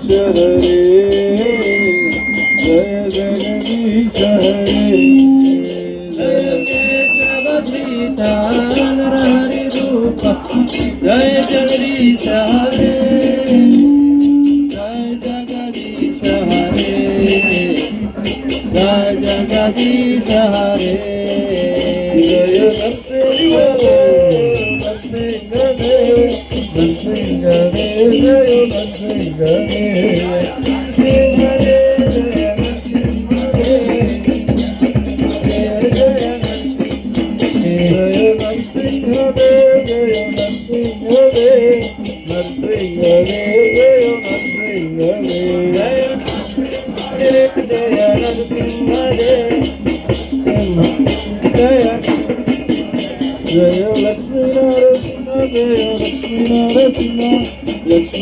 శరణే Jaya Jagadi శరణే Jaya Jagadisha Hare. Jaya Jagadisha Hare. Ganesha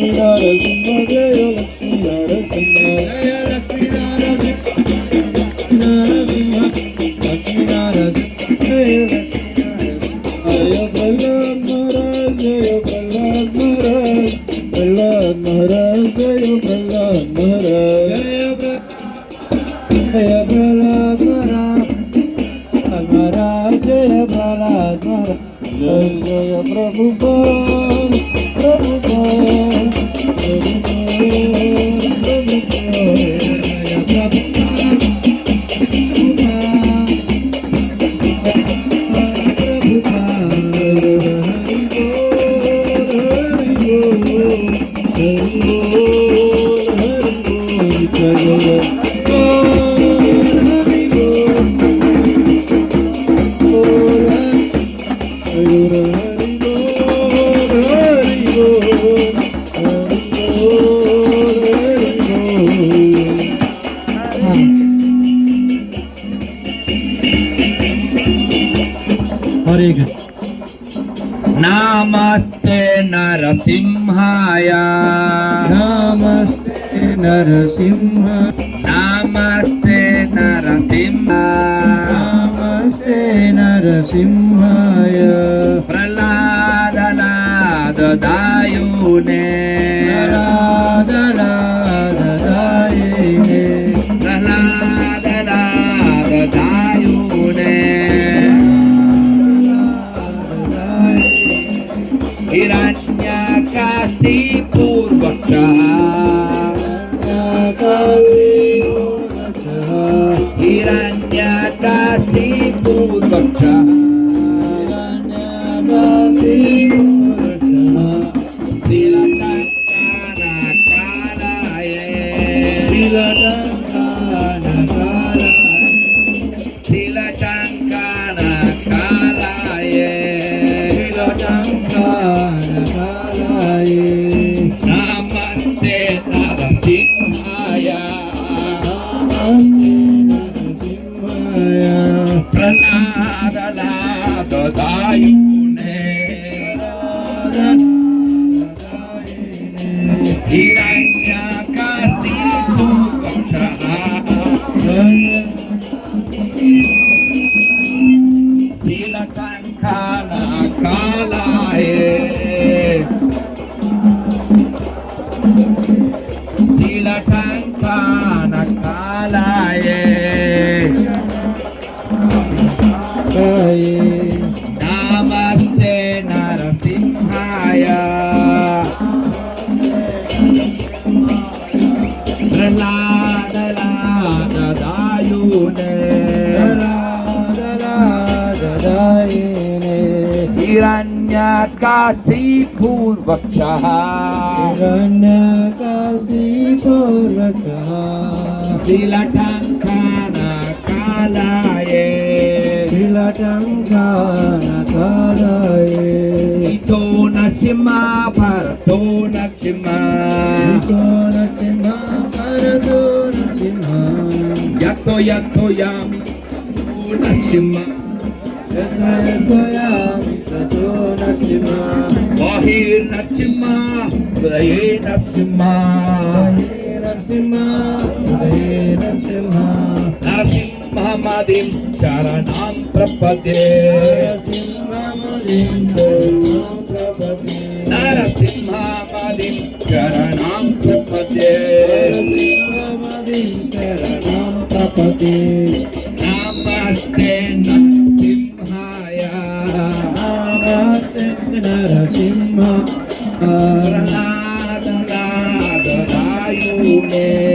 I Jai Jai Jai Jai Jai Jai Jai Jai Jai Jai Jai Jai Jai नरसिंहाय नमस्ते नरसिंह। नमस्ते नरसिंह। नमस्ते नरसिंहाय। प्रह्लादलाददायुने काशी पूर्वक्षः हिरण्यकाशी पूर्वक्षः शिलटङ्कनकालाये शिलटङ्कनकालाये इतो नशिमा परतो नशिमा इतो नशिमा परतो नशिमा यतो यतो यामि नशिमा यतो यतो यामि సతో నరసింహ వాహే నరసింహ హృదయే నరసింహ. నరసింహ హృదయే నరసింహ నరసింహ మదిం చరణాం ప్రపదే. నరసింహ మదిం చరణాం ప్రపదే. నరసింహ మదిం చరణాం ప్రపదే. Yeah.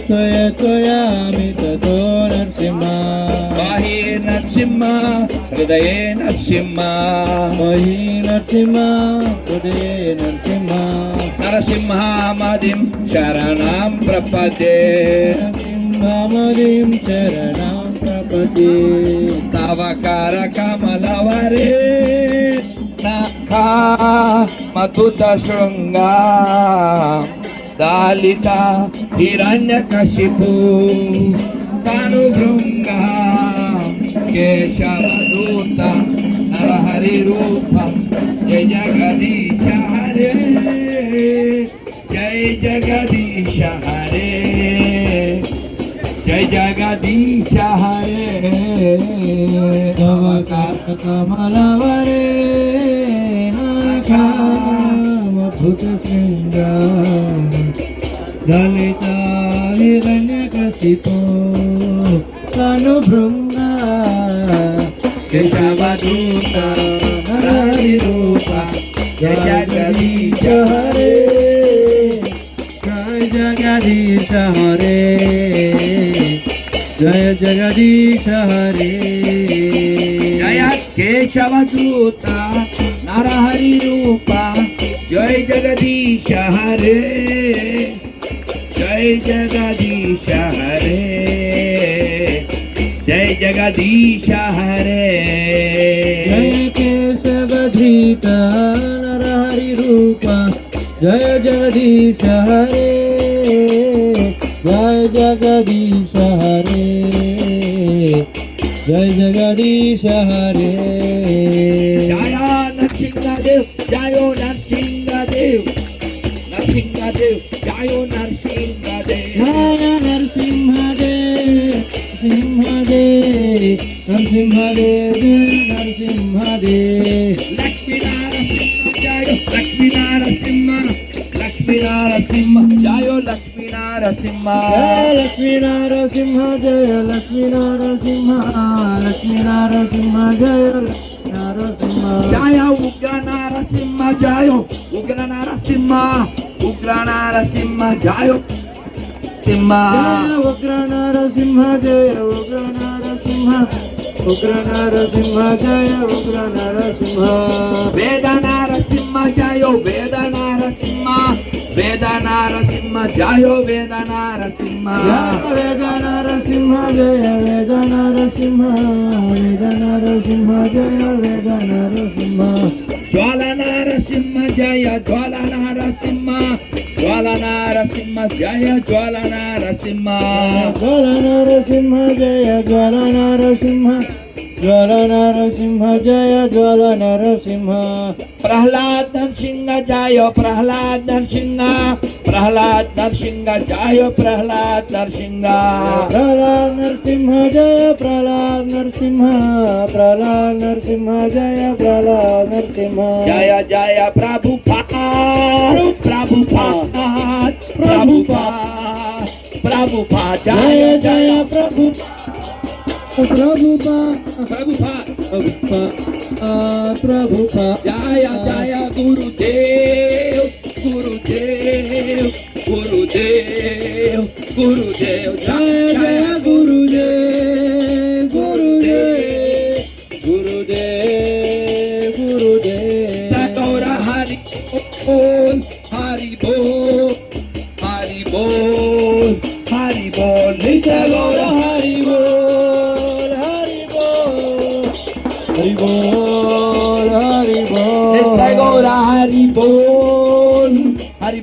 यतो यतो यामि ततो नरसिंह बाहि नरसिंह हृदये नरसिंह मयि नरसिंह हृदये नरसिंह नरसिंहामदिं शरणं प्रपद्ये नरसिंहमदिं शरणं प्रपदे तव करकमलवरे नखा मधुतशृङ्गा दालिता हिरण्यकशिपु तनुभृङ्गा केशवदूत नरहरिरूपं जय जगदीश हरे। जय जगदीश हरे। जय जगदीश हरे। तव कमलवरे मधुतशृङ्गा दलिता हिरण्यकशिपो तनुभृङ्गा केशवदूत हरिरूप जय जगदीश हरे जय जगदीश हरे जय जगदीश हरे जय केशवदूत नरहरिरूप जय जगदीश हरे जय जगदीश हरे। जय जगदीश हरे। जय केशवधीत नरहरिरूप जय जगदीश हरे। जय जगदीश हरे। जय जगदीश हरे। जय नरसिंहदेव जयो नरसिंहदेव। नरसिंहदेव जयो नरसिंहदेव। రాయో నరసింహదేవ్ రాయో నరసింహదేవ్ సింహదేవ్ నరసింహదేవ్ నరసింహదేవ్ లక్ష్మీ నారసింహ జయో లక్ష్మీ నారసింహ లక్ష్మీ నారసింహ జయో లక్ష్మీ నారసింహ లక్ష్మీ నారసింహ జయ లక్ష్మీ నారసింహ లక్ష్మీ నారసింహ జయ నారసింహ జయ ఉగ్ర నారసింహ జయ ఉగ్ర నారసింహ ఉగ్ర నారసింహ జాయో. సింహ. ఉగ్ర నారసింహ జయ ఉగ్ర నారసింహ ఉగ్ర నారసింహ జయ ఉగ్ర నారసింహ వేద నారసింహ జాయో వేద నారసింహ వేద నారసింహ జాయో వేద నారసింహ జయ వేద నారసింహ జయ వేద నారసింహ జయ జ్వాల జ్వాల నరసింహ జయ జ్వాల నరసింహ జ్వాల నరసింహ జయ జ్వాల నరసింహ జ్వాల నరసింహ జయ జ్వాల నరసింహ ప్రహ్లాద్ నరసింహ జయ ప్రహ్లాద్ నరసింహ ప్రహ్లాద్ నరసింహ జయ ప్రహ్లాద్ నరసింహ ప్రహ్లాద్ నరసింహ జయ ప్రహ్లాద్ నరసింహ ప్రహ్లాద్ నరసింహ జయ ప్రహ్లాద్ నరసింహ జయ జయ ప్రభు పా Prabhupada Jaya Jaya Prabhupada Prabhupada Prabhupada Prabhupada Prabhupada Jaya Jaya Guru Deo, Guru Deo, Guru Deo, Guru Deo, Jaya Jaya Guru Deo, Guru Deo, Guru Deo, Guru Deo, Tagora Hari Bol Hari Bol Hari Bol বল নিতে বল হরি বল হরি বল হরি বল হরি বল নিতে বল হরি বল হরি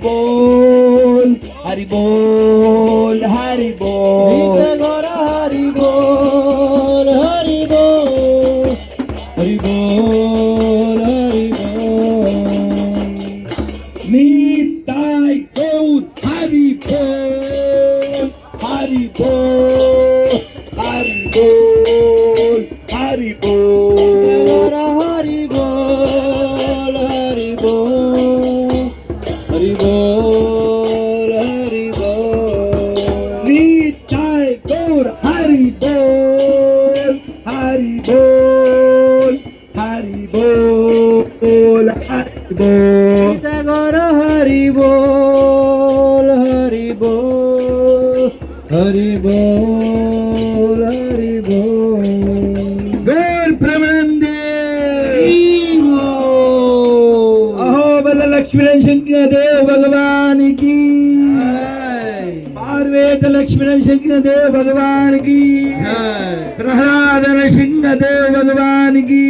बोल हरि बोल हरि बोल। हरि बोल हरि बोल अहो बल लक्ष्मण शंकर देव भगवान की पार्वेट लक्ष्मण शंकर देव भगवान की प्रहलाद सिंह देव भगवान की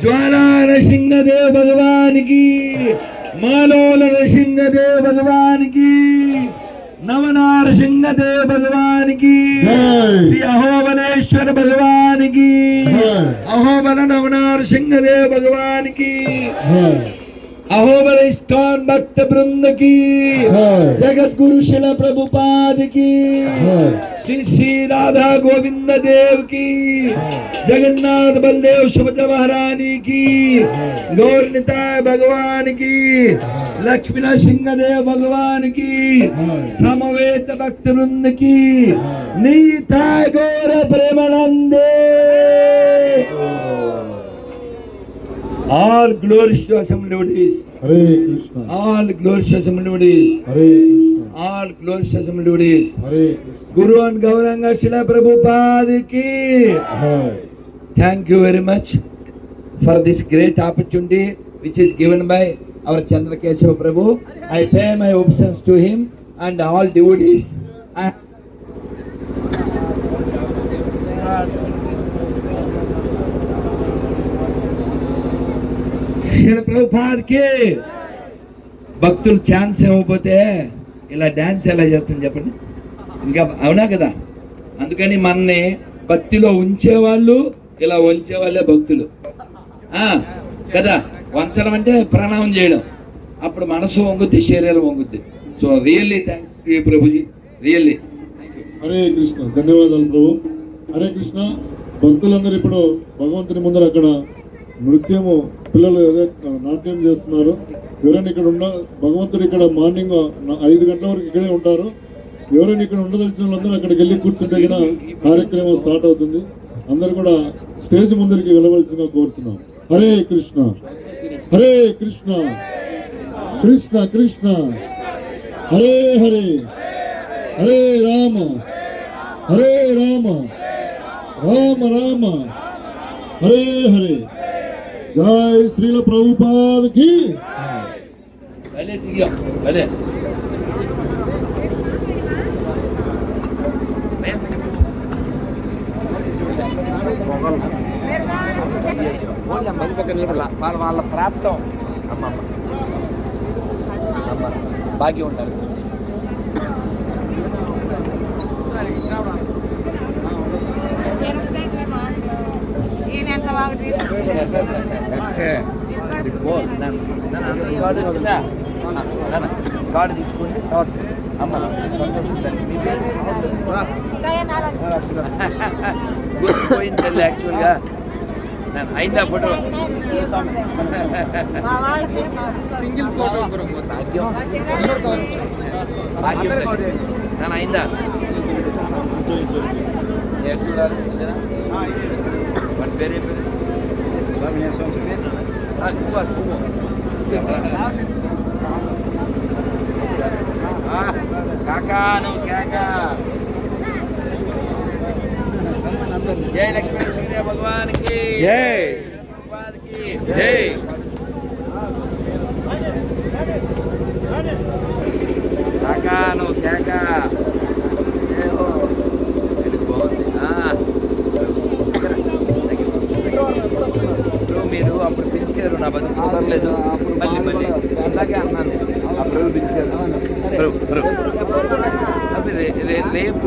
జ్వాలా నరసింహదేవ్ భగవానికి మాలోల నరసింహదేవ్ భగవానికి నవనారసింహదేవ్ భగవానికి శ్రీ అహోబలేశ్వర భగవానికి అహోబల నవనారసింహదేవ్ భగవానికి అహోబల ఇస్కాన్ భక్త బృందకి జగద్గురు శిల ప్రభుపాదికి श्री श्री राधा गोविंद देव की जगन्नाथ बलदेव सुभद्र महारानी की गौर निताय भगवान की लक्ष्मी नरसिंह देव भगवान की समवेत भक्त वृंद की नीता गौर प्रेम नंदे All glories to Assembly Duties. Hare Krishna. All glories to Assembly Duties. Hare Krishna. All glories to Assembly Duties. Hare Krishna. గురువు and Gauranga Srila ప్రభుపాదికి thank you very much for this great opportunity which is given by our Chandrakeshava Prabhu I pay my obeisances to him and all devotees భక్తులు chance ఇవ్వకపోతే ఇలా dance ఎలా చేస్తాను చెప్పండి? ఇంకా అవునా కదా? అందుకని మనని భక్తిలో ఉంచేవాళ్ళు ఇలా ఉంచేవాళ్ళే భక్తులు. కదా? వంచడం అంటే ప్రణామం చేయడం. అప్పుడు మనసు వంగుద్ది శరీరం వంగుద్ది. So really thanks Prabhuji. Really Hare Krishna. ధన్యవాదాలు ప్రభు. హరే కృష్ణ. భక్తులందరూ ఇప్పుడు భగవంతుని ముందర అక్కడ నృత్యము పిల్లలు ఏదో నాట్యం చేస్తున్నారు. ఎవరైనా ఇక్కడ ఉన్న భగవంతుడు ఇక్కడ మార్నింగ్ ఐదు గంటల వరకు ఇక్కడే ఉంటారు. ఎవరైనా ఇక్కడ ఉండదలిచిన వాళ్ళందరూ అక్కడికి వెళ్ళి కూర్చుంటే కూడా కార్యక్రమం స్టార్ట్ అవుతుంది. అందరు కూడా స్టేజ్ ముందరికి వెళ్ళవలసిందిగా కోరుతున్నాం. హరే కృష్ణ. హరే కృష్ణ. కృష్ణ కృష్ణ. హరే హరే. హరే రామ. హరే రామ. రామ రామ. హరే హరే. జై శ్రీల ప్రభుపాద్ పొగలు మంది వాళ్ళ వాళ్ళ ప్రాప్తం అమ్మ అమ్మ బాగా ఉంటారు కార్డు వచ్చిందా కార్డు తీసుకుని తర్వాత అమ్మ పోయింది తల్లి యాక్చువల్గా అయిందా ఫోటో సింగిల్ ఫోటో భాగ్యం అయిందా చూడాలి పేరే పేరు స్వామి Kumar Kumar Kakak, no kakak. జై లక్ష్మీ భగవానికి. జై. జై.